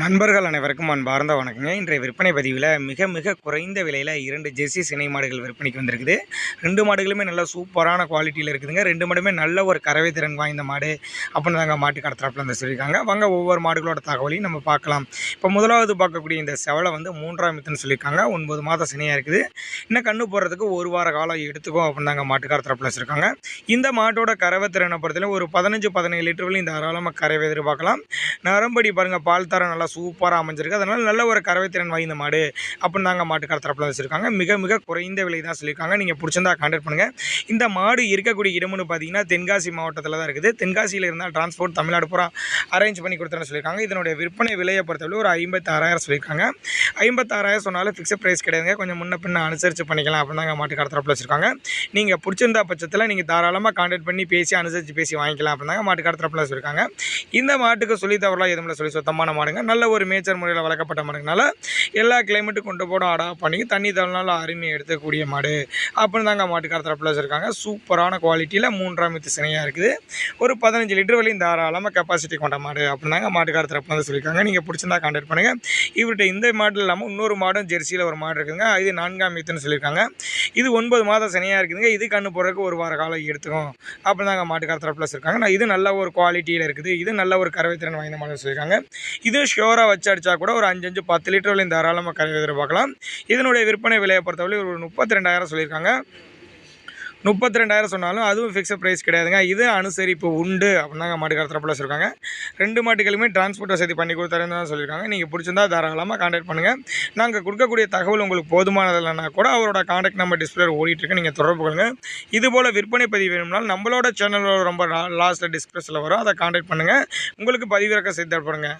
நண்பர்கள் அனைவருக்கும் அன்பார்ந்த வணக்கங்க. இன்றைய விற்பனை பதிவில் மிக மிக குறைந்த விலையில் இரண்டு ஜெர்சி சினை மாடுகள் விற்பனைக்கு வந்திருக்குது. ரெண்டு மாடுகளுமே நல்லா சூப்பரான குவாலிட்டியில் இருக்குதுங்க. ரெண்டு மாடுமே நல்ல ஒரு கறவை திறன் வாய்ந்த மாடு அப்படின்னு தாங்க மாட்டு கடத்தரப்பில் வந்து சொல்லியிருக்காங்க. வாங்க ஒவ்வொரு மாடுகளோட தகவலையும் நம்ம பார்க்கலாம். இப்போ முதலாவது பார்க்கக்கூடிய இந்த செவலை வந்து மூன்றாம் மித்துன்னு சொல்லியிருக்காங்க. ஒன்பது மாதம் சினையாக இருக்குது. இன்னும் கண்ணு போடுறதுக்கு ஒரு வார காலம் எடுத்துக்கும் அப்படின்னு தாங்க மாட்டுக்கார தரப்பில் வச்சுருக்காங்க. இந்த மாட்டோட கறவை திறனை பொறுத்தவரை ஒரு பதினஞ்சு பதினேழு லிட்டர் வரையும் தாராளமாக கறவை எதிர்பார்க்கலாம். நரம்படி பாருங்கள் பால் தரம் நல்லா சூப்பராக அமைஞ்சிருக்கு. அதனால் நல்ல ஒரு கறவை திறன் வாய்ந்த மாடு அப்படின்னு தாங்க மாட்டுக்கார தரப்பில் வச்சுருக்காங்க. மிக மிக குறைந்த விலை தான் சொல்லியிருக்காங்க. நீங்கள் பிடிச்சிருந்தா கான்டாக்ட் பண்ணுங்கள் இந்த மாடு இருக்கக்கூடிய இடம்னு பார்த்தீங்கன்னா தென்காசி மாவட்டத்தில் தான் இருக்குது. தென்காசியில் இருந்தால் டிரான்ஸ்போர்ட் தமிழ்நாடு பூரா அரேஞ்ச் பண்ணி கொடுத்துறேன்னு சொல்லியிருக்காங்க. இதனுடைய விற்பனை விலையை பொறுத்தவரை ஒரு ஐம்பத்தாறாயிரம் சொல்லியிருக்காங்க. ஐம்பத்தாறாயிரம் சொன்னாலும் ஃபிக்ஸட் ப்ரைஸ் கிடையாதுங்க. கொஞ்சம் முன்ன பின்ன அனுசரித்து பண்ணிக்கலாம் அப்படின்னு தாங்க மாட்டுக்கார தரப்பில் வச்சுருக்காங்க. நீங்கள் பிடிச்சிருந்தா பட்சத்தில் நீங்கள் தாராளமாக கான்டாக்ட் பண்ணி பேசி அனுசரித்து பேசி வாங்கிக்கலாம் அப்படின்னு தாங்க மாட்டுக்கார தரப்பில் வச்சுருக்காங்க. இந்த மாட்டுக்கு சொல்லி தவறலாம் எதுவும் இல்லை. சொல்லி சுத்தமான மாடுங்க. நல்ல நல்ல ஒரு மேச்சர் முறையில் வளர்க்கப்பட்ட மாடுங்கனால எல்லா கிளைமேட்டும் கொண்டு போட ஆடா பண்ணி தண்ணி தரனால அருமையை எடுக்கக்கூடிய மாடு. அப்படின்னு தாங்க மாட்டுக்கார தரப்பில் வச்சுருக்காங்க. சூப்பரான குவாலிட்டியில் மூன்றாம் மித்து சினையாக இருக்குது. ஒரு பதினஞ்சு லிட்டர் வரையும் தாராளமாக கெப்பாசிட்டி கொண்ட மாடு அப்படின்னு தாங்க மாட்டுக்கார தரப்பில் வந்து சொல்லியிருக்காங்க. நீங்கள் பிடிச்சிருந்தா கான்டாக்ட் பண்ணுங்கள் இவர்கிட்ட இந்த மாடு இல்லாமல் இன்னொரு மாடும் ஜெர்சியில் ஒரு மாடு இருக்குதுங்க. இது நான்காம் மித்துன்னு சொல்லியிருக்காங்க. இது ஒன்பது மாதம் சினையாக இருக்குதுங்க. இது கண்ணு போடுறதுக்கு ஒரு வார காலம் எடுத்துக்கும். அப்படின்னு தாங்க மாட்டுக்கார தரப்பில் சொல்லியிருக்காங்க நான் இது நல்ல ஒரு குவாலிட்டியில் இருக்குது. இது நல்ல ஒரு கறவை திறன் வாய்ந்த மாடு சொல்லியிருக்காங்க. இது ஷியோராக வச்சு அடித்தா கூட ஒரு அஞ்சு அஞ்சு பத்து லிட்டர் வரையும் தாராளமாக கறவை எதிர்பார்க்கலாம். இதனுடைய விற்பனை விலையை பொறுத்தவரை ஒரு முப்பத்தி ரெண்டாயிரம் சொல்லியிருக்காங்க. முப்பத்தி ரெண்டாயிரம் சொன்னாலும் அதுவும் ஃபிக்ஸட் ப்ரைஸ் கிடையாதுங்க. இது அனுசரிப்பு உண்டு அப்படின்னாங்க மாட்டுக்கார தரப்பில் வச்சுருக்காங்க ரெண்டு மாட்டுகளுமே டிரான்ஸ்போர்ட் வசதி பண்ணி கொடுத்தாருன்னு தான் சொல்லியிருக்காங்க. நீங்கள் பிடிச்சிருந்தா தாராளமாக காண்டாக்ட் பண்ணுங்கள் நாங்கள் கொடுக்கக்கூடிய தகவல் உங்களுக்கு போதுமானது இல்லைனா கூட அவரோட காண்டாக்ட் நம்பர் டிஸ்பிளே ஓடிட்டுருக்கு நீங்கள் தொடர்பு கொள்ளுங்கள் இது போல் விற்பனை பதிவு வேணும்னாலும் நம்மளோட சேனலோட ரொம்ப லாஸ்ட்டில் டிஸ்பிளஸில் வரும். அதை காண்டாக்ட் பண்ணுங்கள் உங்களுக்கு பதிவிறக்க செய்து தரப்படுங்க.